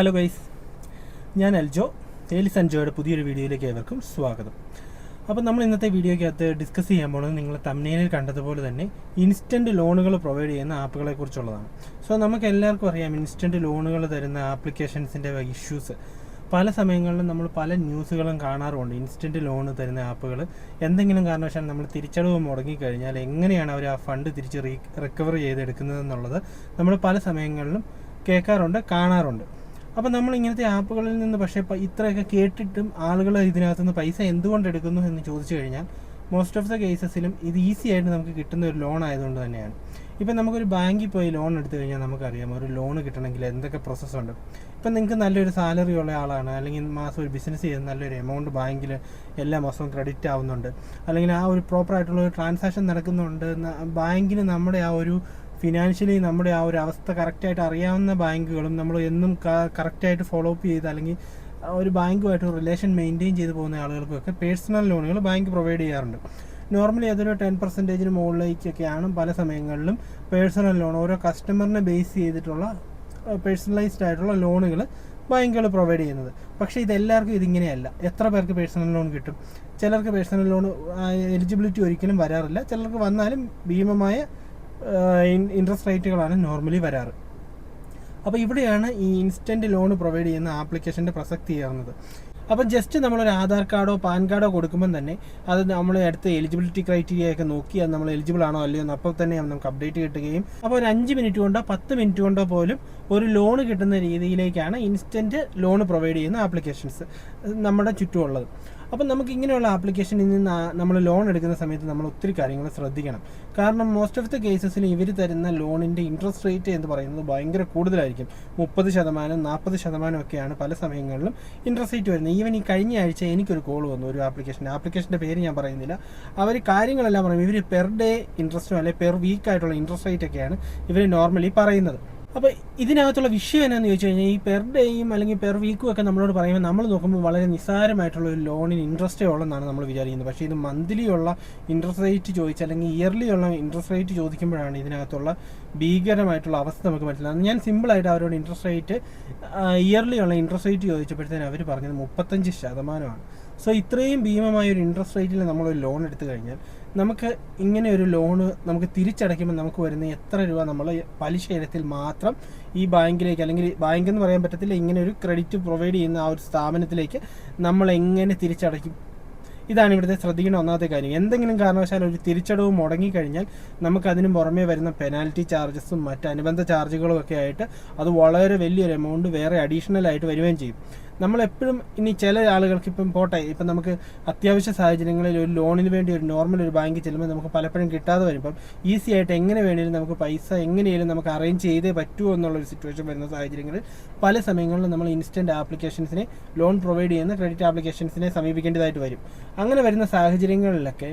Hello guys ഞാൻ അൽജോ ഏലി അൻജോയുടെ പുതിയൊരു വീഡിയോയിലേക്ക് ഏവർക്കും സ്വാഗതം. അപ്പോൾ നമ്മൾ ഇന്നത്തെ വീഡിയോയ്ക്കകത്ത് ഡിസ്കസ് ചെയ്യാൻ പോകുന്നത് നിങ്ങൾ തമ്മിലിൽ കണ്ടതുപോലെ തന്നെ ഇൻസ്റ്റന്റ് ലോണുകൾ പ്രൊവൈഡ് ചെയ്യുന്ന ആപ്പുകളെ കുറിച്ചുള്ളതാണ് സോ നമുക്ക് എല്ലാവർക്കും അറിയാം ഇൻസ്റ്റന്റ് ലോണുകൾ തരുന്ന ആപ്ലിക്കേഷൻസിന്റെ ഇഷ്യൂസ് പല സമയങ്ങളിലും നമ്മൾ പല ന്യൂസുകളും കാണാറുണ്ട് ഇൻസ്റ്റന്റ് ലോൺ തരുന്ന ആപ്പുകൾ എന്തെങ്കിലും കാരണവശാൽ നമ്മൾ തിരിച്ചടവ് മുടങ്ങിക്കഴിഞ്ഞാൽ എങ്ങനെയാണ് അവർ ആ ഫണ്ട് തിരിച്ച് റീ റിക്കവർ ചെയ്തെടുക്കുന്നതെന്നുള്ളത് നമ്മൾ പല സമയങ്ങളിലും കേൾക്കാറുണ്ട് കാണാറുണ്ട്. അപ്പോൾ നമ്മൾ ഇങ്ങനത്തെ ആപ്പുകളിൽ നിന്ന് പക്ഷേ ഇത്രയൊക്കെ കേട്ടിട്ടും ആളുകൾ ഇതിനകത്തുനിന്ന് പൈസ എന്തുകൊണ്ട് എടുക്കുന്നു എന്ന് ചോദിച്ചു കഴിഞ്ഞാൽ മോസ്റ്റ് ഓഫ് ദ കേസസിലും ഇത് ഈസി ആയിട്ട് നമുക്ക് കിട്ടുന്ന ഒരു ലോൺ ആയതുകൊണ്ട് തന്നെയാണ്. ഇപ്പം നമുക്കൊരു ബാങ്കിൽ പോയി ലോൺ എടുത്തു കഴിഞ്ഞാൽ നമുക്കറിയാം ഒരു ലോൺ കിട്ടണമെങ്കിൽ എന്തൊക്കെ പ്രോസസ്സുണ്ട് ഇപ്പം നിങ്ങൾക്ക് നല്ലൊരു സാലറി ഉള്ള ആളാണ് അല്ലെങ്കിൽ മാസം ഒരു ബിസിനസ് ചെയ്ത് നല്ലൊരു എമൗണ്ട് ബാങ്കിൽ എല്ലാ മാസവും ക്രെഡിറ്റ് ആവുന്നുണ്ട്. അല്ലെങ്കിൽ ആ ഒരു പ്രോപ്പർ ആയിട്ടുള്ള ഒരു ട്രാൻസാക്ഷൻ നടക്കുന്നുണ്ട് ബാങ്കിന് നമ്മുടെ ആ ഒരു ഫിനാൻഷ്യലി നമ്മുടെ ആ ഒരു അവസ്ഥ കറക്റ്റായിട്ട് അറിയാവുന്ന ബാങ്കുകളും നമ്മൾ എന്നും കറക്റ്റായിട്ട് ഫോളോ അപ്പ് ചെയ്ത് അല്ലെങ്കിൽ ഒരു ബാങ്കുമായിട്ട് റിലേഷൻ മെയിന്റെയിൻ ചെയ്ത് പോകുന്ന ആളുകൾക്കൊക്കെ പേഴ്സണൽ ലോണുകൾ ബാങ്ക് പ്രൊവൈഡ് ചെയ്യാറുണ്ട്. നോർമലി അതൊരു ടെൻ പെർസെന്റേജിന് മുകളിലേക്കൊക്കെയാണ് പല സമയങ്ങളിലും പേഴ്സണൽ ലോൺ ഓരോ കസ്റ്റമറിനെ ബേസ് ചെയ്തിട്ടുള്ള പേഴ്സണലൈസ്ഡ് ആയിട്ടുള്ള ലോണുകൾ ബാങ്കുകൾ പ്രൊവൈഡ് ചെയ്യുന്നത്. പക്ഷേ ഇതെല്ലാവർക്കും ഇതിങ്ങനെയല്ല. എത്ര പേർക്ക് പേഴ്സണൽ ലോൺ കിട്ടും? ചിലർക്ക് പേഴ്സണൽ ലോൺ എലിജിബിലിറ്റി ഒരിക്കലും വരാറില്ല. ചിലർക്ക് വന്നാലും ഭീമമായ ഇൻട്രസ്റ്റ് റേറ്റുകളാണ് നോർമലി വരാറ്. അപ്പോൾ ഇവിടെയാണ് ഈ ഇൻസ്റ്റന്റ് ലോൺ പ്രൊവൈഡ് ചെയ്യുന്ന ആപ്ലിക്കേഷന്റെ പ്രസക്തി ഏറുന്നത്. അപ്പം ജസ്റ്റ് നമ്മളൊരു ആധാർ കാർഡോ പാൻ കാർഡോ കൊടുക്കുമ്പോൾ തന്നെ അത് നമ്മൾ അടുത്ത എലിജിബിലിറ്റി ക്രൈറ്റീരിയ ഒക്കെ നോക്കി അത് നമ്മൾ എലിജിബിൾ ആണോ അല്ലയോ എന്ന് അപ്പോൾ തന്നെ നമുക്ക് അപ്ഡേറ്റ് കിട്ടുകയും അപ്പോൾ ഒരു അഞ്ച് മിനിറ്റ് കൊണ്ടോ പത്ത് മിനിറ്റ് കൊണ്ടോ പോലും ഒരു ലോൺ കിട്ടുന്ന രീതിയിലേക്കാണ് ഇൻസ്റ്റന്റ് ലോൺ പ്രൊവൈഡ് ചെയ്യുന്ന ആപ്ലിക്കേഷൻസ് നമ്മുടെ ചുറ്റുമുള്ളത്. അപ്പം നമുക്ക് ഇങ്ങനെയുള്ള ആപ്ലിക്കേഷനിൽ നിന്ന് നമ്മൾ ലോൺ എടുക്കുന്ന സമയത്ത് നമ്മൾ ഒത്തിരി കാര്യങ്ങൾ ശ്രദ്ധിക്കണം. കാരണം മോസ്റ്റ് ഓഫ് ദ കേസസിൽ ഇവർ തരുന്ന ലോണിന്റെ ഇൻട്രസ്റ്റ് റേറ്റ് എന്ന് പറയുന്നത് ഭയങ്കര കൂടുതലായിരിക്കും. മുപ്പത് ശതമാനം നാൽപ്പത് ശതമാനം ഒക്കെയാണ് പല സമയങ്ങളിലും ഇൻട്രസ്റ്റ് റേറ്റ് വരുന്നത്. ഈവൻ ഈ കഴിഞ്ഞ ആഴ്ച എനിക്കൊരു കോൾ വന്നു ഒരു ആപ്ലിക്കേഷൻ ആപ്ലിക്കേഷന്റെ പേര് ഞാൻ പറയുന്നില്ല. അവർ കാര്യങ്ങളെല്ലാം പറയും. ഇവർ പെർ ഡേ ഇൻട്രസ്റ്റും അല്ലെങ്കിൽ പെർ വീക്കായിട്ടുള്ള ഇൻട്രസ്റ്റ് റേറ്റ് ഒക്കെയാണ് ഇവർ നോർമലി പറയുന്നത്. അപ്പോൾ ഇതിനകത്തുള്ള വിഷയം എന്നാന്ന് ചോദിച്ചു കഴിഞ്ഞാൽ ഈ പെർ ഡേയും അല്ലെങ്കിൽ പെർ വീക്കും ഒക്കെ നമ്മളോട് പറയുമ്പോൾ നമ്മൾ നോക്കുമ്പോൾ വളരെ നിസ്സാരമായിട്ടുള്ള ഒരു ലോണിന് ഇൻട്രസ്റ്റേ ഉള്ളതെന്നാണ് നമ്മൾ വിചാരിക്കുന്നത്. പക്ഷേ ഇത് മന്ത്ലി ഉള്ള ഇൻട്രസ്റ്റ് റേറ്റ് ചോദിച്ചാൽ അല്ലെങ്കിൽ ഇയർലി ഉള്ള ഇൻട്രസ്റ്റ് റേറ്റ് ചോദിക്കുമ്പോഴാണ് ഇതിനകത്തുള്ള ഭീകരമായിട്ടുള്ള അവസ്ഥ നമുക്ക് മനസ്സിലാകുന്നത് ഞാൻ സിമ്പിളായിട്ട് അവരോട് ഇൻട്രസ്റ്റ് റേറ്റ് ഇയർലി ഉള്ള ഇൻട്രസ്റ്റ് റേറ്റ് ചോദിച്ചപ്പോഴത്തേന് അവർ പറഞ്ഞത് മുപ്പത്തഞ്ച് ശതമാനമാണ്. സോ ഇത്രയും ഭീമമായ ഒരു ഇൻട്രസ്റ്റ് റേറ്റിൽ നമ്മളൊരു ലോൺ എടുത്തു കഴിഞ്ഞാൽ നമുക്ക് ഇങ്ങനെ ഒരു ലോണ് നമുക്ക് തിരിച്ചടയ്ക്കുമ്പോൾ നമുക്ക് വരുന്ന എത്ര രൂപ നമ്മൾ പലിശ ഇനത്തിൽ മാത്രം ഈ ബാങ്കിലേക്ക് അല്ലെങ്കിൽ ബാങ്ക് എന്ന് പറയാൻ പറ്റത്തില്ല ഇങ്ങനെ ഒരു ക്രെഡിറ്റ് പ്രൊവൈഡ് ചെയ്യുന്ന ആ ഒരു സ്ഥാപനത്തിലേക്ക് നമ്മൾ എങ്ങനെ തിരിച്ചടയ്ക്കും? ഇതാണ് ഇവിടുത്തെ ശ്രദ്ധിക്കേണ്ട ഒന്നാമത്തെ കാര്യം. എന്തെങ്കിലും കാരണവശാൽ ഒരു തിരിച്ചടവ് മുടങ്ങിക്കഴിഞ്ഞാൽ നമുക്ക് അതിന് പുറമേ വരുന്ന പെനാൽറ്റി ചാർജസും മറ്റ് അനുബന്ധ ചാർജുകളും ഒക്കെ ആയിട്ട് അത് വളരെ വലിയൊരു എമൗണ്ട് വേറെ അഡീഷണൽ ആയിട്ട് വരികയും ചെയ്യും. നമ്മളെപ്പോഴും ഇനി ചില ആളുകൾക്ക് ഇപ്പം പോട്ടെ ഇപ്പം നമുക്ക് അത്യാവശ്യ സാഹചര്യങ്ങളിൽ ഒരു ലോണിന് വേണ്ടി ഒരു നോർമൽ ഒരു ബാങ്കിൽ ചെല്ലുമ്പോൾ നമുക്ക് പലപ്പോഴും കിട്ടാതെ വരുമ്പം ഈസി ആയിട്ട് എങ്ങനെ വേണേലും നമുക്ക് പൈസ എങ്ങനെയാലും നമുക്ക് അറേഞ്ച് ചെയ്തേ പറ്റുമോ എന്നുള്ളൊരു സിറ്റുവേഷൻ വരുന്ന സാഹചര്യങ്ങളിൽ പല സമയങ്ങളിലും നമ്മൾ ഇൻസ്റ്റന്റ് ആപ്ലിക്കേഷൻസിനെ ലോൺ പ്രൊവൈഡ് ചെയ്യുന്ന ക്രെഡിറ്റ് ആപ്ലിക്കേഷൻസിനെ സമീപിക്കേണ്ടതായിട്ട് വരും. അങ്ങനെ വരുന്ന സാഹചര്യങ്ങളിലൊക്കെ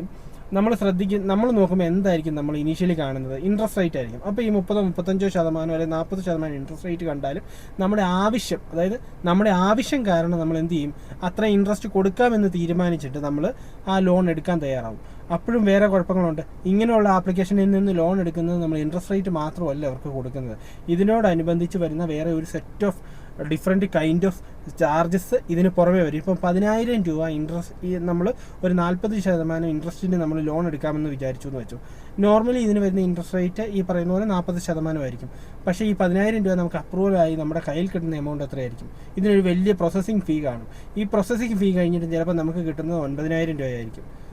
നമ്മൾ ശ്രദ്ധിക്കും നമ്മൾ നോക്കുമ്പോൾ എന്തായിരിക്കും നമ്മൾ ഇനീഷ്യലി കാണുന്നത്? ഇൻട്രസ്റ്റ് റേറ്റ് ആയിരിക്കും. അപ്പോൾ ഈ മുപ്പതോ മുപ്പത്തഞ്ചോ ശതമാനം അല്ലെങ്കിൽ നാൽപ്പത് ശതമാനം ഇൻട്രസ്റ്റ് റേറ്റ് കണ്ടാലും നമ്മുടെ ആവശ്യം അതായത് നമ്മുടെ ആവശ്യം കാരണം നമ്മൾ എന്ത് ചെയ്യും? അത്ര ഇൻട്രസ്റ്റ് കൊടുക്കാമെന്ന് തീരുമാനിച്ചിട്ട് നമ്മൾ ആ ലോൺ എടുക്കാൻ തയ്യാറാവും. അപ്പോഴും വേറെ കുഴപ്പങ്ങളുണ്ട്. ഇങ്ങനെയുള്ള ആപ്ലിക്കേഷനിൽ നിന്ന് ലോൺ എടുക്കുന്നത് നമ്മൾ ഇൻട്രസ്റ്റ് റേറ്റ് മാത്രമല്ല അവർക്ക് കൊടുക്കുന്നത്. ഇതിനോടനുബന്ധിച്ച് വരുന്ന വേറെ ഒരു set of different kind of charges ഇതിന് പുറമേ വരും. ഇപ്പം പതിനായിരം രൂപ ഇൻട്രസ്റ്റ് നമ്മൾ ഒരു നാൽപ്പത് ശതമാനം ഇൻട്രസ്റ്റിന് നമ്മൾ ലോൺ എടുക്കാമെന്ന് വിചാരിച്ചു എന്ന് വെച്ചു. നോർമലി ഇതിന് വരുന്ന ഇൻട്രസ്റ്റ് റേറ്റ് ഈ പറയുന്ന പോലെ നാൽപ്പത് ശതമാനമായിരിക്കും പക്ഷേ ഈ പതിനായിരം രൂപ നമുക്ക് അപ്രൂവൽ ആയി നമ്മുടെ കയ്യിൽ കിട്ടുന്ന എമൗണ്ട് എത്രയായിരിക്കും? ഇതിനൊരു വലിയ പ്രോസസ്സിംഗ് ഫീ കാണും. ഈ പ്രോസസ്സിംഗ് ഫീ കഴിഞ്ഞിട്ട് ചിലപ്പോൾ നമുക്ക് കിട്ടുന്നത് ഒൻപതിനായിരം രൂപയായിരിക്കും.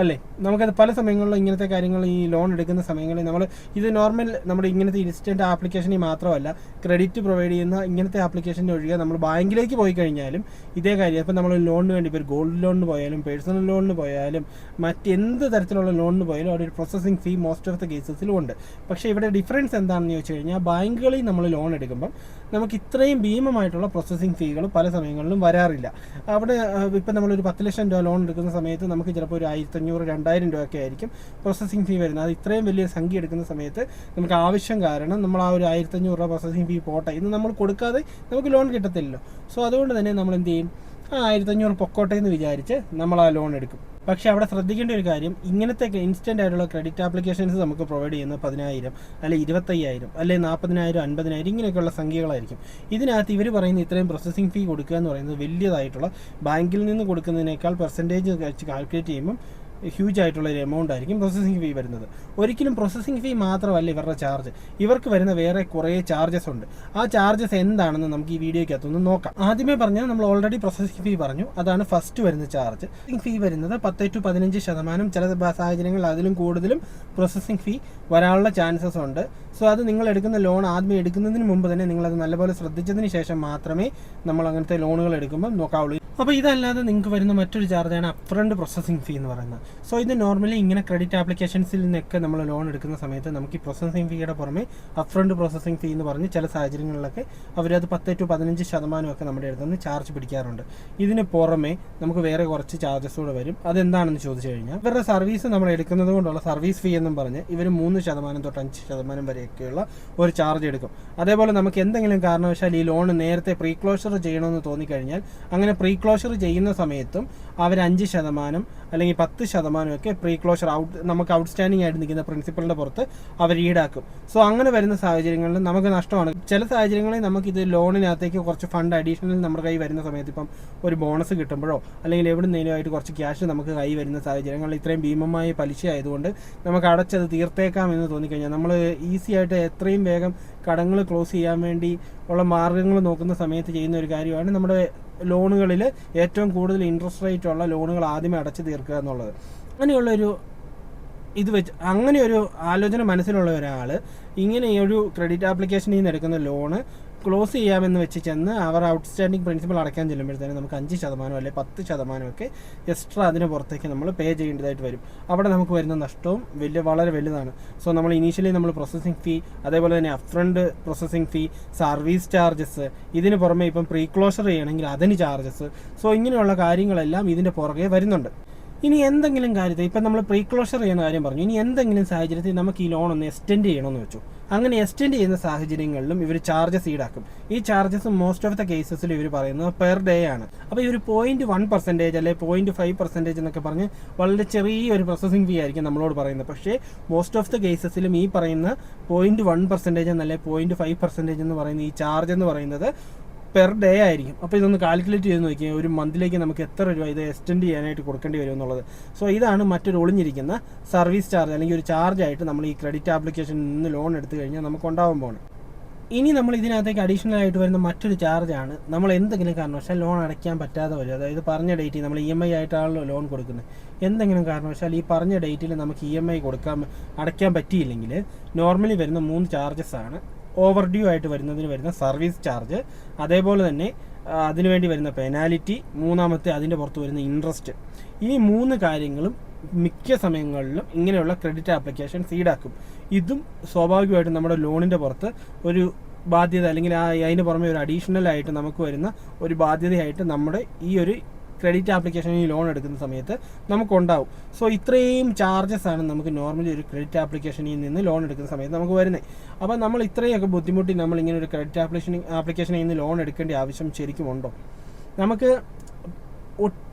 അല്ലേ? നമുക്കത് പല സമയങ്ങളിലും ഇങ്ങനത്തെ കാര്യങ്ങൾ ഈ ലോൺ എടുക്കുന്ന സമയങ്ങളിൽ നമ്മൾ ഇത് നോർമൽ നമ്മുടെ ഇങ്ങനത്തെ ഇൻസ്റ്റന്റ് ആപ്ലിക്കേഷനിൽ മാത്രമല്ല ക്രെഡിറ്റ് പ്രൊവൈഡ് ചെയ്യുന്ന ഇങ്ങനത്തെ ആപ്ലിക്കേഷന്റെ ഒഴികെ നമ്മൾ ബാങ്കിലേക്ക് പോയി കഴിഞ്ഞാലും ഇതേ കാര്യം. ഇപ്പം നമ്മൾ ലോണിന് വേണ്ടി ഇപ്പോൾ ഗോൾഡ് ലോണിന് പോയാലും പേഴ്സണൽ ലോണിന് പോയാലും മറ്റെന്ത് തരത്തിലുള്ള ലോണിന് പോയാലും അവിടെ ഒരു processing fee most of the കേസസിലും ഉണ്ട്. പക്ഷേ ഇവിടെ ഡിഫറൻസ് എന്താണെന്ന് ചോദിച്ചു കഴിഞ്ഞാൽ ബാങ്കുകളിൽ നമ്മൾ ലോൺ എടുക്കുമ്പം നമുക്ക് ഇത്രയും ഭീമമായിട്ടുള്ള പ്രോസസ്സിംഗ് ഫീകൾ പല സമയങ്ങളിലും വരാറില്ല. അവിടെ ഇപ്പം നമ്മളൊരു പത്ത് ലക്ഷം രൂപ ലോൺ എടുക്കുന്ന സമയത്ത് നമുക്ക് ചിലപ്പോൾ ഒരു ആയിരത്തഞ്ഞൂറ് രണ്ടായിരം രൂപയൊക്കെ ആയിരിക്കും പ്രോസസ്സിംഗ് ഫീ വരുന്നത്. അത് ഇത്രയും വലിയ സംഖ്യ എടുക്കുന്ന സമയത്ത് നമുക്ക് ആവശ്യം കാരണം നമ്മൾ ആ ഒരു ആയിരത്തഞ്ഞൂറ് രൂപ പ്രോസസ്സിംഗ് ഫീ പോട്ടെ. ഇന്ന് നമ്മൾ കൊടുക്കാതെ നമുക്ക് ലോൺ കിട്ടത്തില്ലല്ലോ. സോ അതുകൊണ്ട് തന്നെ നമ്മൾ എന്ത് ചെയ്യും? ആ ആയിരത്തഞ്ഞൂറ് പൊക്കോട്ടെ എന്ന് വിചാരിച്ച് നമ്മൾ ആ ലോൺ എടുക്കും. പക്ഷേ അവിടെ ശ്രദ്ധിക്കേണ്ട ഒരു കാര്യം ഇങ്ങനത്തെ ഇൻസ്റ്റന്റ് ആയിട്ടുള്ള ക്രെഡിറ്റ് ആപ്ലിക്കേഷൻസ് നമുക്ക് പ്രൊവൈഡ് ചെയ്യുന്ന പതിനായിരം അല്ലെങ്കിൽ ഇരുപത്തയ്യായിരം അല്ലെങ്കിൽ നാൽപ്പതിനായിരം അൻപതിനായിരം ഇങ്ങനെയൊക്കെയുള്ള സംഖ്യകളായിരിക്കും. ഇതിനകത്ത് ഇവർ പറയുന്ന ഇത്രയും പ്രോസസ്സിംഗ് ഫീ കൊടുക്കുക എന്ന് പറയുന്നത് വലിയതായിട്ടുള്ള ബാങ്കിൽ നിന്ന് കൊടുക്കുന്നതിനേക്കാൾ പെർസെന്റേജ് വെച്ച് കാൽക്കുലേറ്റ് ചെയ്യുമ്പം ഹ്യൂജ് ആയിട്ടുള്ള ഒരു എമൗണ്ട് ആയിരിക്കും പ്രോസസ്സിംഗ് ഫീ വരുന്നത്. ഒരിക്കലും പ്രോസസ്സിംഗ് ഫീ മാത്രമല്ല ഇവരുടെ ചാർജ് ഇവർക്ക് വരുന്ന വേറെ കുറേ ചാർജസ് ഉണ്ട്. ആ ചാർജസ് എന്താണെന്ന് നമുക്ക് ഈ വീഡിയോയ്ക്കകത്തൊന്ന് നോക്കാം. ആദ്യമേ പറഞ്ഞാൽ നമ്മൾ ഓൾറെഡി പ്രോസസ്സിംഗ് ഫീ പറഞ്ഞു. അതാണ് ഫസ്റ്റ് വരുന്ന ചാർജ് ഫീ വരുന്നത് പത്ത് ടു പതിനഞ്ച് ശതമാനം ചില സാഹചര്യങ്ങളിൽ അതിലും കൂടുതലും പ്രോസസ്സിംഗ് ഫീ വരാനുള്ള ചാൻസസ് ഉണ്ട്. സോ അത് നിങ്ങൾ എടുക്കുന്ന ലോൺ ആദ്യം എടുക്കുന്നതിന് മുമ്പ് തന്നെ നിങ്ങളത് നല്ലപോലെ ശ്രദ്ധിച്ചതിന് ശേഷം മാത്രമേ നമ്മൾ അങ്ങനത്തെ ലോണുകൾ എടുക്കുമ്പോൾ നോക്കാവുള്ളൂ. അപ്പോൾ ഇതല്ലാതെ നിങ്ങൾക്ക് വരുന്ന മറ്റൊരു ചാർജാണ് അപ്രണ്ട് പ്രോസസ്സിംഗ് ഫീ എന്ന് പറയുന്നത്. സോ ഇത് നോർമലി ഇങ്ങനെ ക്രെഡിറ്റ് ആപ്ലിക്കേഷൻസിൽ നിന്നൊക്കെ നമ്മൾ ലോൺ എടുക്കുന്ന സമയത്ത് നമുക്ക് ഈ പ്രോസസ്സിംഗ് ഫീയുടെ പുറമെ അപ്രണ്ട് പ്രോസസ്സിംഗ് ഫീ എന്ന് പറഞ്ഞ് ചില സാഹചര്യങ്ങളിലൊക്കെ അവരത് പത്ത് ടു പതിനഞ്ച് ശതമാനമൊക്കെ നമ്മുടെ അടുത്ത് നിന്ന് ചാർജ് പിടിക്കാറുണ്ട്. ഇതിന് പുറമെ നമുക്ക് വേറെ കുറച്ച് ചാർജസ് കൂടെ വരും. അതെന്താണെന്ന് ചോദിച്ചു കഴിഞ്ഞാൽ ഇവരുടെ സർവീസ് നമ്മൾ എടുക്കുന്നത് കൊണ്ടുള്ള സർവീസ് ഫീ എന്നും പറഞ്ഞ് ഇവർ മൂന്ന് ശതമാനം തൊട്ട് അഞ്ച് ശതമാനം വരെയൊക്കെയുള്ള ഒരു ചാർജ് എടുക്കും. അതേപോലെ നമുക്ക് എന്തെങ്കിലും കാരണവശാൽ ഈ ലോൺ നേരത്തെ പ്രീ ക്ലോഷർ ചെയ്യണമെന്ന് തോന്നിക്കഴിഞ്ഞാൽ അങ്ങനെ പ്രീ ക്ലോഷർ ചെയ്യുന്ന സമയത്തും അവർ അഞ്ച് ശതമാനം അല്ലെങ്കിൽ പത്ത് ശതമാനമൊക്കെ പ്രീ ക്ലോഷർ ഔട്ട് നമുക്ക് ഔട്ട്സ്റ്റാൻഡിംഗ് ആയിട്ട് നിൽക്കുന്ന പ്രിൻസിപ്പളിന്റെ പുറത്ത് അവർ ഈടാക്കും. സോ അങ്ങനെ വരുന്ന സാഹചര്യങ്ങളിൽ നമുക്ക് നഷ്ടമാണ്. ചില സാഹചര്യങ്ങളിൽ നമുക്കിത് ലോണിനകത്തേക്ക് കുറച്ച് ഫണ്ട് അഡീഷണൽ നമ്മുടെ കൈ വരുന്ന സമയത്ത് ഇപ്പം ഒരു ബോണസ് കിട്ടുമ്പോഴോ അല്ലെങ്കിൽ എവിടെ ആയിട്ട് കുറച്ച് ക്യാഷ് നമുക്ക് കൈ വരുന്ന സാഹചര്യങ്ങളിൽ ഇത്രയും ഭീമമായ പലിശ ആയതുകൊണ്ട് നമുക്ക് അടച്ചത് തീർത്തേക്കാം എന്ന് തോന്നിക്കഴിഞ്ഞാൽ നമ്മൾ ഈസി ആയിട്ട് എത്രയും വേഗം കടങ്ങൾ ക്ലോസ് ചെയ്യാൻ വേണ്ടി ഉള്ള മാർഗങ്ങൾ നോക്കുന്ന സമയത്ത് ചെയ്യുന്ന ഒരു കാര്യമാണ് നമ്മുടെ ലോണുകളിൽ ഏറ്റവും കൂടുതൽ ഇൻട്രസ്റ്റ് റേറ്റ് ഉള്ള ലോണുകൾ ആദ്യമേ അടച്ചു തീർക്കുക എന്നുള്ളത്. അങ്ങനെയുള്ളൊരു ഇത് വെച്ച് അങ്ങനെ ഒരു ആലോചന മനസ്സിലുള്ള ഒരാൾ ഇങ്ങനെ ഒരു ക്രെഡിറ്റ് ആപ്ലിക്കേഷനിൽ നിന്ന് എടുക്കുന്ന ലോണ് ക്ലോസ് ചെയ്യാമെന്ന് വെച്ച് ചെന്ന് അവർ ഔട്ട്സ്റ്റാൻഡിങ് പ്രിൻസിപ്പൾ അടയ്ക്കാൻ ചെല്ലുമ്പോഴത്തേനും നമുക്ക് അഞ്ച് ശതമാനം അല്ലെങ്കിൽ പത്ത് ശതമാനമൊക്കെ എക്സ്ട്രാ അതിന് പുറത്തേക്ക് നമ്മൾ പേ ചെയ്യേണ്ടതായിട്ട് വരും. അവിടെ നമുക്ക് വരുന്ന നഷ്ടവും വലിയ വളരെ വലുതാണ്. സോ നമ്മൾ ഇനീഷ്യലി നമ്മൾ പ്രോസസ്സിംഗ് ഫീ അതേപോലെ തന്നെ upfront processing fee service charges ഇതിന് പുറമെ ഇപ്പം പ്രീ ക്ലോഷർ ചെയ്യണമെങ്കിൽ അതിന് ചാർജസ് സോ ഇങ്ങനെയുള്ള കാര്യങ്ങളെല്ലാം ഇതിന്റെ പുറകെ വരുന്നുണ്ട്. ഇനി എന്തെങ്കിലും കാര്യത്തിൽ ഇപ്പം നമ്മൾ പ്രീ ക്ലോഷർ ചെയ്യുന്ന കാര്യം പറഞ്ഞു. ഇനി എന്തെങ്കിലും സാഹചര്യത്തിൽ നമുക്ക് ഈ ലോൺ ഒന്ന് എക്സ്റ്റെൻഡ് ചെയ്യണമെന്ന് വെച്ചു. അങ്ങനെ എക്സ്റ്റെൻഡ് ചെയ്യുന്ന സാഹചര്യങ്ങളിലും ഇവർ ചാർജസ് ഈടാക്കും. ഈ ചാർജസ് മോസ്റ്റ് ഓഫ് ദ കേസസിൽ ഇവർ പറയുന്നത് പെർ ഡേ ആണ്. അപ്പോൾ ഈ ഒരു പോയിന്റ് വൺ പെർസെന്റേജ് അല്ലെ പോയിന്റ് ഫൈവ് പെർസെന്റേജ് എന്നൊക്കെ പറഞ്ഞ് വളരെ ചെറിയൊരു പ്രോസസ്സിംഗ് ഫീ ആയിരിക്കും നമ്മളോട് പറയുന്നത്. പക്ഷേ മോസ്റ്റ് ഓഫ് ദ കേസസിലും ഈ പറയുന്ന പോയിന്റ് വൺ പെർസെന്റേജ് എന്നല്ലേ പോയിന്റ് ഫൈവ് പെർസെന്റേജ് എന്ന് പറയുന്ന ഈ ചാർജ് എന്ന് പറയുന്നത് പെർ ഡേ ആയിരിക്കും. അപ്പോൾ ഇതൊന്ന് കാൽക്കുലേറ്റ് ചെയ്ത് നോക്കിയാൽ ഒരു മന്തിലേക്ക് നമുക്ക് എത്ര രൂപ ഇത് എക്സ്റ്റെൻഡ് ചെയ്യാനായിട്ട് കൊടുക്കേണ്ടി വരും എന്നുള്ളത്. സോ ഇതാണ് മറ്റൊരു ഒളിഞ്ഞിരിക്കുന്ന സർവീസ് ചാർജ് അല്ലെങ്കിൽ ഒരു ചാർജ് ആയിട്ട് നമ്മൾ ഈ ക്രെഡിറ്റ് ആപ്ലിക്കേഷനിൽ നിന്ന് ലോൺ എടുത്തു കഴിഞ്ഞാൽ നമുക്ക് ഉണ്ടാവാൻ പോകണം ഇനി നമ്മൾ ഇതിനകത്തേക്ക് അഡീഷണൽ ആയിട്ട് വരുന്ന മറ്റൊരു ചാർജാണ് നമ്മൾ എന്തെങ്കിലും കാരണവശാൽ ലോൺ അടയ്ക്കാൻ പറ്റാതെ വരും. അതായത് പറഞ്ഞ ഡേറ്റിൽ നമ്മൾ ഇ എം ഐ ആയിട്ടാണല്ലോ ലോൺ കൊടുക്കുന്നത്. എന്തെങ്കിലും കാരണവശാൽ ഈ പറഞ്ഞ ഡേറ്റിൽ നമുക്ക് ഇ എം ഐ കൊടുക്കാൻ അടയ്ക്കാൻ പറ്റിയില്ലെങ്കിൽ നോർമലി വരുന്ന മൂന്ന് ചാർജസ് ആണ്. ഓവർ ഡ്യൂ ആയിട്ട് വരുന്നതിന് വരുന്ന സർവീസ് ചാർജ് അതേപോലെ തന്നെ അതിനുവേണ്ടി വരുന്ന പെനാലിറ്റി മൂന്നാമത്തെ അതിന്റെ പുറത്ത് വരുന്ന ഇൻട്രസ്റ്റ് ഈ മൂന്ന് കാര്യങ്ങളും മിക്ക സമയങ്ങളിലും ഇങ്ങനെയുള്ള ക്രെഡിറ്റ് ആപ്ലിക്കേഷൻസ് ഈടാക്കും ഇതും സ്വാഭാവികമായിട്ടും നമ്മുടെ ലോണിന്റെ പുറത്ത് ഒരു ബാധ്യത അല്ലെങ്കിൽ അതിന് പുറമെ ഒരു അഡീഷണൽ ആയിട്ട് നമുക്ക് വരുന്ന ഒരു ബാധ്യതയായിട്ട് നമ്മുടെ ഈ ഒരു ക്രെഡിറ്റ് ആപ്ലിക്കേഷനിൽ ലോൺ എടുക്കുന്ന സമയത്ത് നമുക്കുണ്ടാവും. സോ ഇത്രയും ചാർജസ് ആണ് നമുക്ക് നോർമലി ഒരു ക്രെഡിറ്റ് ആപ്ലിക്കേഷനിൽ നിന്ന് ലോൺ എടുക്കുന്ന സമയത്ത് നമുക്ക് വരുന്നത് അപ്പോൾ നമ്മൾ ഇത്രയൊക്കെ ബുദ്ധിമുട്ടി നമ്മൾ ഇങ്ങനെ ഒരു ക്രെഡിറ്റ് ആപ്ലിക്കേഷൻ ആപ്ലിക്കേഷനിൽ നിന്ന് ലോൺ എടുക്കേണ്ട ആവശ്യം ശരിക്കും ഉണ്ടോ? നമുക്ക്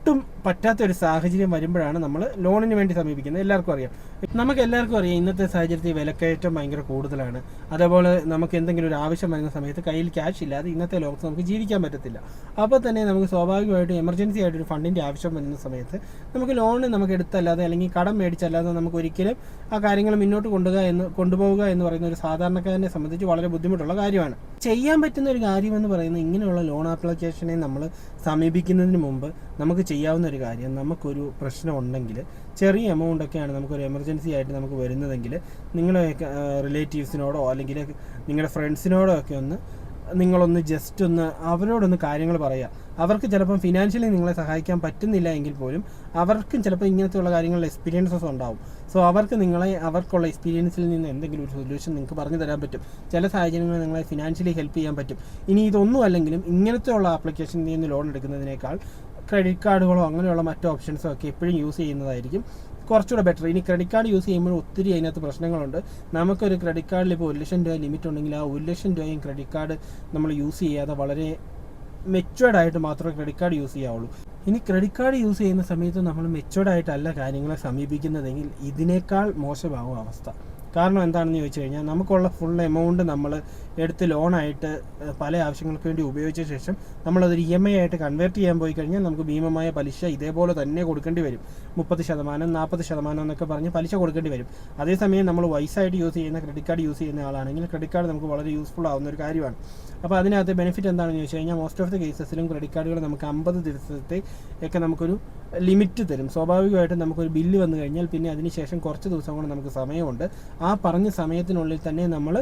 ഒട്ടും പറ്റാത്ത ഒരു സാഹചര്യം വരുമ്പോഴാണ് നമ്മൾ ലോണിന് വേണ്ടി സമീപിക്കുന്നത്. എല്ലാവർക്കും അറിയാം. നമുക്ക് എല്ലാവർക്കും അറിയാം ഇന്നത്തെ സാഹചര്യത്തിൽ വിലക്കയറ്റം ഭയങ്കര കൂടുതലാണ്. അതേപോലെ നമുക്ക് എന്തെങ്കിലും ഒരു ആവശ്യം വരുന്ന സമയത്ത് കയ്യിൽ ക്യാഷ് ഇല്ലാതെ ഇന്നത്തെ ലോകത്ത് നമുക്ക് ജീവിക്കാൻ പറ്റത്തില്ല. അപ്പോൾ തന്നെ നമുക്ക് സ്വാഭാവികമായിട്ടും എമർജൻസി ആയിട്ട് ഒരു ഫണ്ടിന്റെ ആവശ്യം വരുന്ന സമയത്ത് നമുക്ക് ലോണ് നമുക്ക് എടുത്തല്ലാതെ അല്ലെങ്കിൽ കടം മേടിച്ചല്ലാതെ നമുക്ക് ഒരിക്കലും ആ കാര്യങ്ങൾ മുന്നോട്ട് കൊണ്ടുപോകുക എന്ന് കൊണ്ടുപോവുക എന്ന് പറയുന്ന ഒരു സാധാരണക്കാരനെ സംബന്ധിച്ച് വളരെ ബുദ്ധിമുട്ടുള്ള കാര്യമാണ്. ചെയ്യാൻ പറ്റുന്ന ഒരു കാര്യമെന്ന് പറയുന്നത് ഇങ്ങനെയുള്ള ലോൺ ആപ്ലിക്കേഷനെ നമ്മൾ സമീപിക്കുന്നതിന് മുമ്പ് നമുക്ക് ചെയ്യാവുന്ന ഒരു കാര്യം നമുക്കൊരു പ്രശ്നം ഉണ്ടെങ്കിൽ ചെറിയ എമൗണ്ട് ഒക്കെയാണ് നമുക്കൊരു എമർജൻസി ആയിട്ട് നമുക്ക് വരുന്നതെങ്കിൽ നിങ്ങളെ റിലേറ്റീവ്സിനോടോ അല്ലെങ്കിൽ നിങ്ങളുടെ ഫ്രണ്ട്സിനോടോ ഒക്കെ ഒന്ന് നിങ്ങളൊന്ന് ജസ്റ്റ് ഒന്ന് അവരോടൊന്ന് കാര്യങ്ങൾ പറയുക അവർക്ക് ചിലപ്പം ഫിനാൻഷ്യലി നിങ്ങളെ സഹായിക്കാൻ പറ്റുന്നില്ല എങ്കിൽ പോലും അവർക്കും ചിലപ്പോൾ ഇങ്ങനത്തെയുള്ള കാര്യങ്ങളിൽ എക്സ്പീരിയൻസസ് ഉണ്ടാവും. സോ അവർക്ക് നിങ്ങളെ അവർക്കുള്ള എക്സ്പീരിയൻസിൽ നിന്ന് എന്തെങ്കിലും ഒരു സൊല്യൂഷൻ നിങ്ങൾക്ക് പറഞ്ഞു തരാൻ പറ്റും. ചില സാഹചര്യങ്ങളിൽ നിങ്ങളെ ഫിനാൻഷ്യലി ഹെൽപ്പ് ചെയ്യാൻ പറ്റും. ഇനി ഇതൊന്നും അല്ലെങ്കിലും ഇങ്ങനത്തെയുള്ള ആപ്ലിക്കേഷനിൽ നിന്ന് ലോൺ എടുക്കുന്നതിനേക്കാൾ ക്രെഡിറ്റ് കാർഡുകളോ അങ്ങനെയുള്ള മറ്റു ഓപ്ഷൻസോ ഒക്കെ എപ്പോഴും യൂസ് ചെയ്യുന്നതായിരിക്കും. കുറച്ചുകൂടെ ബെറ്റർ ഇനി ക്രെഡിറ്റ് കാർഡ് യൂസ് ചെയ്യുമ്പോൾ ഒത്തിരി അതിനകത്ത് പ്രശ്നങ്ങളുണ്ട്. നമുക്കൊരു ക്രെഡിറ്റ് കാർഡിൽ ഇപ്പോൾ ഒരു ലക്ഷം രൂപ ലിമിറ്റ് ഉണ്ടെങ്കിൽ ആ ഒരു ലക്ഷം രൂപയും ക്രെഡിറ്റ് കാർഡ് നമ്മൾ യൂസ് ചെയ്യാതെ വളരെ മെച്ചുവേർഡ് ആയിട്ട് മാത്രമേ ക്രെഡിറ്റ് കാർഡ് യൂസ് ചെയ്യാവുള്ളൂ. ഇനി ക്രെഡിറ്റ് കാർഡ് യൂസ് ചെയ്യുന്ന സമയത്ത് നമ്മൾ മെച്ചുവേർഡ് ആയിട്ടല്ല കാര്യങ്ങളെ സമീപിക്കുന്നതെങ്കിൽ ഇതിനേക്കാൾ മോശമാകും അവസ്ഥ. കാരണം എന്താണെന്ന് ചോദിച്ചു കഴിഞ്ഞാൽ നമുക്കുള്ള ഫുൾ എമൗണ്ട് നമ്മൾ എടുത്ത് ലോണായിട്ട് പല ആവശ്യങ്ങൾക്ക് വേണ്ടി ഉപയോഗിച്ച ശേഷം നമ്മളതൊരു ഇ എം ഐ ആയിട്ട് കൺവേർട്ട് ചെയ്യാൻ പോയി കഴിഞ്ഞാൽ നമുക്ക് ഭീമമായ പലിശ ഇതേപോലെ തന്നെ കൊടുക്കേണ്ടി വരും. മുപ്പത് ശതമാനം നാൽപ്പത് ശതമാനം എന്നൊക്കെ പറഞ്ഞ് പലിശ കൊടുക്കേണ്ടി വരും. അതേസമയം നമ്മൾ വൈസായിട്ട് യൂസ് ചെയ്യുന്ന ക്രെഡിറ്റ് കാർഡ് യൂസ് ചെയ്യുന്ന ആളാണെങ്കിൽ ക്രെഡിറ്റ് കാർഡ് നമുക്ക് വളരെ യൂസ്ഫുൾ ആവുന്ന ഒരു കാര്യമാണ്. അപ്പോൾ അതിനകത്ത് ബെനിഫിറ്റ് എന്താണെന്ന് ചോദിച്ചു കഴിഞ്ഞാൽ മോസ്റ്റ് ഓഫ് ദി കേസസിലും ക്രെഡിറ്റ് കാർഡുകൾ നമുക്ക് അമ്പത് ദിവസത്തെ ഒക്കെ നമുക്കൊരു ലിമിറ്റ് തരും. സ്വാഭാവികമായിട്ടും നമുക്കൊരു ബില്ല് വന്നു കഴിഞ്ഞാൽ പിന്നെ അതിനുശേഷം കുറച്ച് ദിവസം കൊണ്ട് നമുക്ക് സമയമുണ്ട്. ആ പറഞ്ഞ സമയത്തിനുള്ളിൽ തന്നെ നമ്മൾ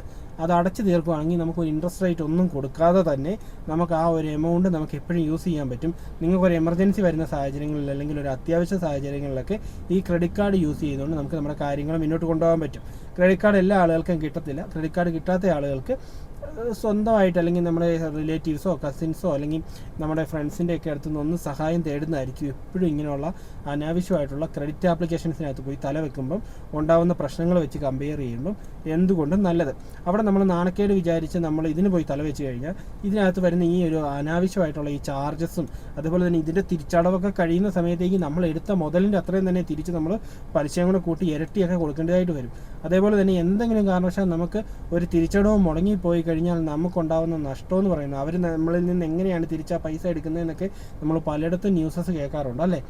അത് അടച്ചു തീർക്കുകയാണെങ്കിൽ നമുക്കൊരു ഇൻട്രസ്റ്റ് റേറ്റ് ഒന്നും കൊടുക്കാതെ തന്നെ നമുക്ക് ആ ഒരു എമൗണ്ട് നമുക്ക് എപ്പോഴും യൂസ് ചെയ്യാൻ പറ്റും. നിങ്ങൾക്ക് ഒരു എമർജൻസി വരുന്ന സാഹചര്യങ്ങളിൽ അല്ലെങ്കിൽ ഒരു അത്യാവശ്യ സാഹചര്യങ്ങളിലൊക്കെ ഈ ക്രെഡിറ്റ് കാർഡ് യൂസ് ചെയ്തുകൊണ്ട് നമുക്ക് നമ്മുടെ കാര്യങ്ങൾ മുന്നോട്ട് കൊണ്ടുപോകാൻ പറ്റും. ക്രെഡിറ്റ് കാർഡ് എല്ലാ ആളുകൾക്കും കിട്ടത്തില്ല. ക്രെഡിറ്റ് കാർഡ് കിട്ടാത്ത ആളുകൾക്ക് സ്വന്തമായിട്ട് അല്ലെങ്കിൽ നമ്മുടെ റിലേറ്റീവ്സോ കസിൻസോ അല്ലെങ്കിൽ നമ്മുടെ ഫ്രണ്ട്സിന്റെ ഒക്കെ അടുത്ത് സഹായം തേടുന്നതായിരിക്കും എപ്പോഴും ഇങ്ങനെയുള്ള അനാവശ്യമായിട്ടുള്ള ക്രെഡിറ്റ് ആപ്ലിക്കേഷൻസിനകത്ത് പോയി തല വെക്കുമ്പം ഉണ്ടാകുന്ന പ്രശ്നങ്ങൾ വെച്ച് കമ്പയർ ചെയ്യുമ്പം എന്തുകൊണ്ടും നല്ലത്? അവിടെ നമ്മൾ നാണക്കേട് വിചാരിച്ച് നമ്മൾ ഇതിന് പോയി തല വെച്ച് കഴിഞ്ഞാൽ ഇതിനകത്ത് വരുന്ന ഈ ഒരു അനാവശ്യമായിട്ടുള്ള ഈ ചാർജസും അതുപോലെ തന്നെ ഇതിന്റെ തിരിച്ചടവൊക്കെ കഴിയുന്ന സമയത്തേക്ക് നമ്മൾ എടുത്ത മുതലിന്റെ അത്രയും തന്നെ തിരിച്ച് നമ്മൾ പലിശയും കൂടെ കൂട്ടി ഇരട്ടിയൊക്കെ കൊടുക്കേണ്ടതായിട്ട് വരും. അതേപോലെ തന്നെ എന്തെങ്കിലും കാരണവശാൽ നമുക്ക് ഒരു തിരിച്ചടവ് മുടങ്ങിപ്പോയി കഴിഞ്ഞാൽ നമുക്കുണ്ടാകുന്ന നഷ്ടം എന്ന് പറയുന്നത്. അവർ നമ്മളിൽ നിന്ന് എങ്ങനെയാണ് തിരിച്ച് പൈസ എടുക്കുന്നതെന്നൊക്കെ നമ്മൾ പലയിടത്തും ന്യൂസസ് കേൾക്കാറുണ്ട് അല്ലേ?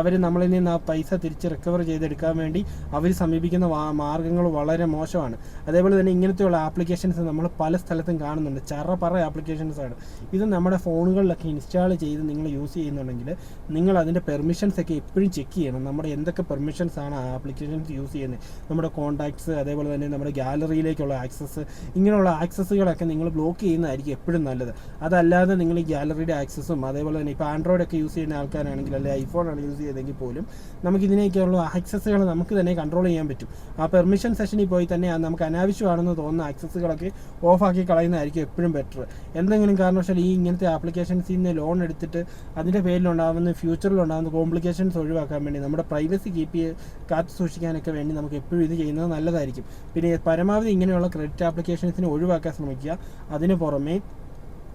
അവർ നമ്മളിൽ നിന്ന് ആ പൈസ തിരിച്ച് റിക്കവർ ചെയ്തെടുക്കാൻ വേണ്ടി അവർ സമീപിക്കുന്ന മാർഗങ്ങൾ വളരെ മോശമാണ്. അതേപോലെ തന്നെ ഇങ്ങനത്തെയുള്ള ആപ്ലിക്കേഷൻസ് നമ്മൾ പല സ്ഥലത്തും കാണുന്നുണ്ട്. ചറ പറ ആപ്ലിക്കേഷൻസ് ആണ്. ഇത് നമ്മുടെ ഫോണുകളിലൊക്കെ ഇൻസ്റ്റാൾ ചെയ്ത് നിങ്ങൾ യൂസ് ചെയ്യുന്നുണ്ടെങ്കിൽ നിങ്ങൾ അതിന്റെ പെർമിഷൻസ് ഒക്കെ എപ്പോഴും ചെക്ക് ചെയ്യണം. നമ്മുടെ എന്തൊക്കെ പെർമിഷൻസ് ആണ് ആ ആപ്ലിക്കേഷൻസ് യൂസ് ചെയ്യുന്നത്. നമ്മുടെ കോൺടാക്ട്സ് അതേപോലെ തന്നെ നമ്മുടെ ഗാലറിയിലേക്കുള്ള ആക്സസ് ഇങ്ങനെയുള്ള ആക്സസ്സുകളൊക്കെ നിങ്ങൾ ബ്ലോക്ക് ചെയ്യുന്നതായിരിക്കും എപ്പോഴും നല്ലത്. അതല്ലാതെ നിങ്ങൾ ഈ ഗാലറിയുടെ ആക്സസും അതേപോലെ തന്നെ ഇപ്പോൾ ആൻഡ്രോയിഡ് ഒക്കെ യൂസ് ചെയ്യുന്ന ആൾക്കാരാണെങ്കിൽ അല്ലെങ്കിൽ ഐഫോൺ ആണ് യൂസ് ചെയ്തെങ്കിൽ പോലും നമുക്ക് ഇതിനേക്കുള്ള ആക്സസുകൾ നമുക്ക് തന്നെ കൺട്രോൾ ചെയ്യാൻ പറ്റും. ആ പെർമിഷൻ സെഷനിൽ പോയി തന്നെ നമുക്ക് അനാവശ്യമാണെന്ന് തോന്നുന്ന ആക്സസുകളൊക്കെ ഓഫാക്കി കളയുന്നതായിരിക്കും എപ്പോഴും ബെറ്റർ എന്തെങ്കിലും കാരണവശാൽ ഈ ഇങ്ങനത്തെ ആപ്ലിക്കേഷൻസിൽ നിന്ന് ലോൺ എടുത്തിട്ട് അതിന്റെ പേരിലുണ്ടാകുന്ന ഫ്യൂച്ചറിലുണ്ടാകുന്ന കോംപ്ലിക്കേഷൻസ് ഒഴിവാക്കാൻ വേണ്ടി നമ്മുടെ പ്രൈവസി കീപ്പ് ചെയ്ത് കാത്തു സൂക്ഷിക്കാനൊക്കെ വേണ്ടി നമുക്ക് എപ്പോഴും ഇത് ചെയ്യുന്നത് നല്ലതായിരിക്കും. പിന്നെ പരമാവധി ഇങ്ങനെയുള്ള ക്രെഡിറ്റ് ആപ്ലിക്കേഷൻസിനെ ഒഴിവാക്കാൻ ശ്രമിക്കുക. അതിന് പുറമെ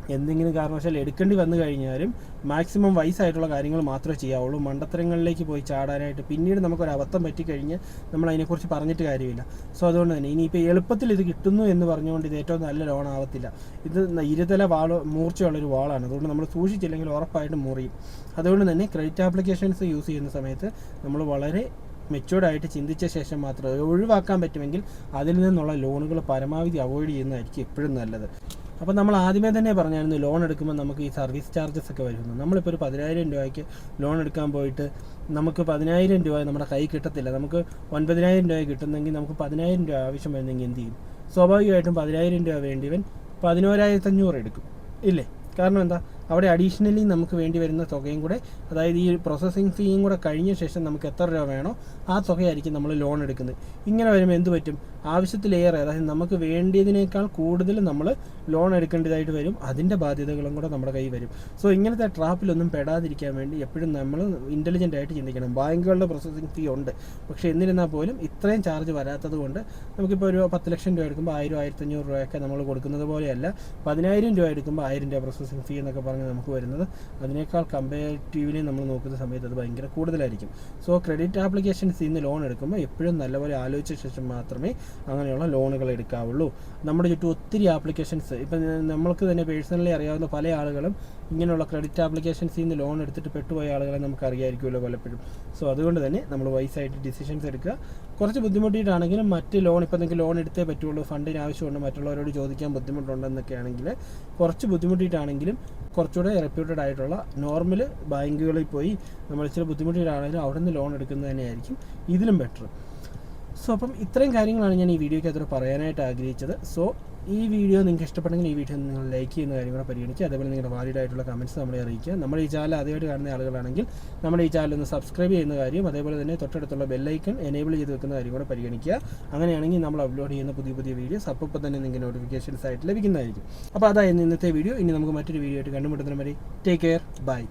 എന്തെങ്കിലും കാരണവശാൽ എടുക്കേണ്ടി വന്നു കഴിഞ്ഞാലും മാക്സിമം വയസ്സായിട്ടുള്ള കാര്യങ്ങൾ മാത്രമേ ചെയ്യാവുള്ളൂ. മണ്ടത്തരങ്ങളിലേക്ക് പോയി ചാടാനായിട്ട് പിന്നീട് നമുക്കൊരു അബദ്ധം പറ്റിക്കഴിഞ്ഞ് നമ്മൾ അതിനെക്കുറിച്ച് പറഞ്ഞിട്ട് കാര്യമില്ല. സോ അതുകൊണ്ട് തന്നെ ഇനിയിപ്പോൾ എളുപ്പത്തിൽ ഇത് കിട്ടുന്നു എന്ന് പറഞ്ഞുകൊണ്ട് ഇത് ഏറ്റവും നല്ല ലോൺ ആവത്തില്ല. ഇത് ഇരുതല വാൾ മൂർച്ചയുള്ളൊരു വാളാണ്. അതുകൊണ്ട് നമ്മൾ സൂക്ഷിച്ചില്ലെങ്കിൽ ഉറപ്പായിട്ടും മുറിയും. അതുകൊണ്ട് തന്നെ ക്രെഡിറ്റ് ആപ്ലിക്കേഷൻസ് യൂസ് ചെയ്യുന്ന സമയത്ത് നമ്മൾ വളരെ മെച്ചുവേർഡായിട്ട് ചിന്തിച്ച ശേഷം മാത്രം ഒഴിവാക്കാൻ പറ്റുമെങ്കിൽ അതിൽ നിന്നുള്ള ലോണുകൾ പരമാവധി അവോയ്ഡ് ചെയ്യുന്നതായിരിക്കും എപ്പോഴും നല്ലത്. അപ്പോൾ നമ്മൾ ആദ്യമേ തന്നെ പറഞ്ഞായിരുന്നു ലോൺ എടുക്കുമ്പോൾ നമുക്ക് ഈ സർവീസ് ചാർജസ് ഒക്കെ വരുന്നു. നമ്മളിപ്പോൾ ഒരു പതിനായിരം രൂപയ്ക്ക് ലോൺ എടുക്കാൻ പോയിട്ട് നമുക്ക് പതിനായിരം രൂപ നമ്മുടെ കൈ കിട്ടത്തില്ല. നമുക്ക് ഒൻപതിനായിരം രൂപ കിട്ടുന്നെങ്കിൽ നമുക്ക് പതിനായിരം രൂപ ആവശ്യം വരുന്നെങ്കിൽ എന്ത് ചെയ്യും? സ്വാഭാവികമായിട്ടും പതിനായിരം രൂപ വേണ്ടിയവൻ പതിനോരായിരത്തഞ്ഞൂറ് എടുക്കും. ഇല്ലേ? കാരണം എന്താ? അവിടെ അഡീഷണലി നമുക്ക് വേണ്ടി വരുന്ന തുകയും കൂടെ അതായത് ഈ പ്രോസസ്സിങ് ഫീയും കൂടെ കഴിഞ്ഞ ശേഷം നമുക്ക് എത്ര രൂപ വേണോ ആ തുകയായിരിക്കും നമ്മൾ ലോൺ എടുക്കുന്നത്. ഇങ്ങനെ വരുമ്പോൾ എന്ത് പറ്റും? ആവശ്യത്തിലേറെ അതായത് നമുക്ക് വേണ്ടിയതിനേക്കാൾ കൂടുതൽ നമ്മൾ ലോൺ എടുക്കേണ്ടതായിട്ട് വരും. അതിന്റെ ബാധ്യതകളും കൂടെ നമ്മുടെ കയ്യിൽ വരും. സോ ഇങ്ങനത്തെ ട്രാപ്പിലൊന്നും പെടാതിരിക്കാൻ വേണ്ടി എപ്പോഴും നമ്മൾ ഇന്റലിജന്റ് ആയിട്ട് ചിന്തിക്കണം. ബാങ്കുകളുടെ പ്രോസസ്സിങ് ഫീ ഉണ്ട്. പക്ഷേ എന്നിരുന്നാൽ പോലും ഇത്രയും ചാർജ് വരാത്തത് കൊണ്ട് നമുക്കിപ്പോൾ ഒരു പത്ത് ലക്ഷം രൂപ എടുക്കുമ്പോൾ ആയിരം ആയിരത്തഞ്ഞൂറ് രൂപയൊക്കെ നമ്മൾ കൊടുക്കുന്നത് പോലെയല്ല. പതിനായിരം രൂപ എടുക്കുമ്പോൾ ആയിരം രൂപ പ്രോസസ്സിങ് ഫീ എന്നൊക്കെ പറഞ്ഞ് നമുക്ക് വരുന്നത്. അതിനേക്കാൾ കമ്പാരിറ്റീവ്ലി നമ്മൾ നോക്കുന്ന സമയത്ത് അത് ഭയങ്കര കൂടുതലായിരിക്കും. സോ ക്രെഡിറ്റ് ആപ്ലിക്കേഷൻസ് ഇന്ന് ലോൺ എടുക്കുമ്പോൾ എപ്പോഴും നല്ലപോലെ ആലോചിച്ച ശേഷം മാത്രമേ അങ്ങനെയുള്ള ലോണുകൾ എടുക്കാവുള്ളൂ. നമ്മുടെ ചുറ്റും ഒത്തിരി ആപ്ലിക്കേഷൻസ് ഇപ്പം നമ്മൾക്ക് തന്നെ പേഴ്സണലി അറിയാവുന്ന പല ആളുകളും ഇങ്ങനെയുള്ള ക്രെഡിറ്റ് ആപ്ലിക്കേഷൻസിൽ നിന്ന് ലോൺ എടുത്തിട്ട് പെട്ടുപോയ ആളുകളെ നമുക്ക് അറിയാമായിരിക്കുമല്ലോ പലപ്പോഴും. സോ അതുകൊണ്ട് തന്നെ നമ്മൾ വൈസായിട്ട് ഡിസിഷൻസ് എടുക്കുക. കുറച്ച് ബുദ്ധിമുട്ടിയിട്ടാണെങ്കിലും മറ്റ് ലോൺ ഇപ്പോൾ നിങ്ങൾക്ക് ലോൺ എടുത്തേ പറ്റുള്ളൂ ഫണ്ടിന് ആവശ്യമുണ്ട് മറ്റുള്ളവരോട് ചോദിക്കാൻ ബുദ്ധിമുട്ടുണ്ടെന്നൊക്കെ ആണെങ്കിൽ കുറച്ച് ബുദ്ധിമുട്ടിയിട്ടാണെങ്കിലും കുറച്ചുകൂടെ റെപ്യൂട്ടഡ് ആയിട്ടുള്ള നോർമൽ ബാങ്കുകളിൽ പോയി നമ്മൾ ഇച്ചിരി ബുദ്ധിമുട്ടിയിട്ടാണെങ്കിലും അവിടെ നിന്ന് ലോൺ എടുക്കുന്നത് തന്നെയായിരിക്കും. ഇതിലും ബെറ്റർ സോ അപ്പം ഇത്രയും കാര്യങ്ങളാണ് ഞാൻ ഈ വീഡിയോയ്ക്ക് അത്ര പറയാനായിട്ട് ആഗ്രഹിച്ചത്. സോ ഈ വീഡിയോ നിങ്ങൾക്ക് ഇഷ്ടപ്പെട്ടെങ്കിൽ ഈ വീഡിയോ നിങ്ങൾ ലൈക്ക് ചെയ്യുന്ന കാര്യം കൂടെ പരിഗണിക്കുക. അതേപോലെ നിങ്ങളുടെ വാലിഡ് ആയിട്ടുള്ള കമന്റ്സ് നമ്മളെ അറിയിക്കുക. നമ്മുടെ ഈ ചാനൽ ആദ്യമായിട്ട് കാണുന്ന ആളുകളാണെങ്കിൽ നമ്മുടെ ഈ ചാനൽ ഒന്ന് സബ്സ്ക്രൈബ് ചെയ്യുന്ന കാര്യം അതേപോലെ തന്നെ തൊട്ടടുത്തുള്ള ബെല്ലൈക്കൺ എനേബിൾ ചെയ്ത് വെക്കുന്ന കാര്യം കൂടെ പരിഗണിക്കുക. അങ്ങനെയാണെങ്കിൽ നമ്മൾ അപ്ലോഡ് ചെയ്യുന്ന പുതിയ പുതിയ വീഡിയോസ് അപ്പോൾ തന്നെ നിങ്ങൾക്ക് നോട്ടിഫിക്കേഷൻസ് ആയിട്ട് ലഭിക്കുന്നതായിരിക്കും. അപ്പോൾ അതായിരുന്നു ഇന്നത്തെ വീഡിയോ ഇനി നമുക്ക് മറ്റൊരു വീഡിയോ ആയിട്ട് കണ്ടുമുട്ടുന്നതിന് വരെ ടേക്ക് കെയർ ബൈ